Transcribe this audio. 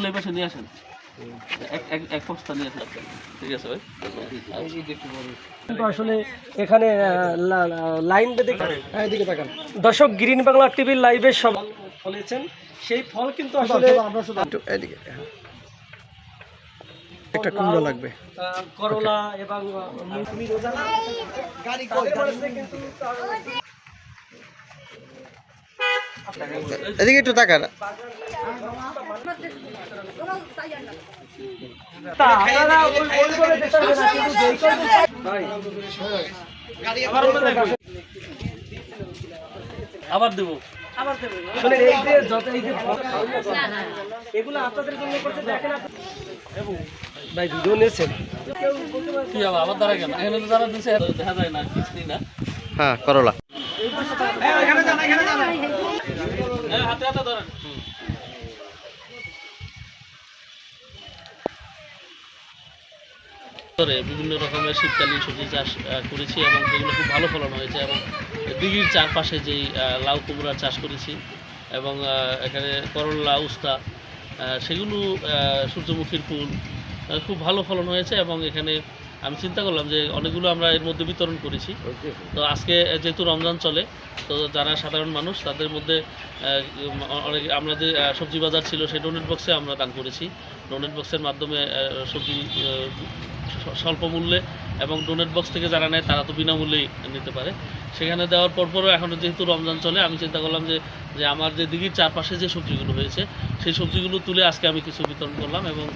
শহীদুল এই পাশে নিয়ে আসেন। এক বস্তা নিয়ে আসেন। ঠিক আছে ভাই? কিন্তু আসলে এখানে লাইন বেঁধে এদিকে তাকান। দর্শক গ্রিন বাংলা টিভির লাইভে সব ফলেছেন। সেই ফল কিন্তু আসলে এদিকে হ্যাঁ। একটা কুমড়ো লাগবে। করলা এবং কিন্তু এদিকে একটু তাকান। তা আপনারা ওই ওই করে দিতে হবে না, কিন্তু যেই করে- ভাই, আবার দেবো। আসলে এই যে যত এই যে এগুলো আপনাদের জন্য করতে দেখেন ভাই ভিডিও নিয়েছেন? কি আবার দাঁড়া কেন এখানে তো যারা দিচ্ছে দেখা যায় না কিছুই না। হ্যাঁ করলা। হ্যাঁ, হাতে হাতে ধরেন। বিভিন্ন রকমের শীতকালীন সবজি চাষ করেছি এবং সেগুলো খুব ভালো ফলন হয়েছে এবং দিঘির চারপাশে যেই লাউ কুমড়ার চাষ করেছি এবং এখানে করল্লা উস্তা সেগুলো সূর্যমুখীর ফুল খুব ভালো ফলন হয়েছে এবং এখানে আমি চিন্তা করলাম যে অনেকগুলো আমরা এর মধ্যে বিতরণ করেছি। তো আজকে যেহেতু রমজান চলে তো যারা সাধারণ মানুষ তাদের মধ্যে অনেক আমাদের আহ, সবজি বাজার ছিল সেই ডোনেট বক্সে আমরা দান করেছি। ডোনেট বক্সের মাধ্যমে সবজি স্বল্প মূল্যে এবং ডোনেট বক্স থেকে যারা নেয় তারা তো বিনামূল্যেই নিতে পারে। সেখানে দেওয়ার পরপরও এখন যেহেতু রমজান চলে আমি চিন্তা করলাম যে যে আমার যে দিঘির চারপাশে যে সবজিগুলো হয়েছে সেই সবজিগুলো তুলে আজকে আমি কিছু বিতরণ করলাম এবং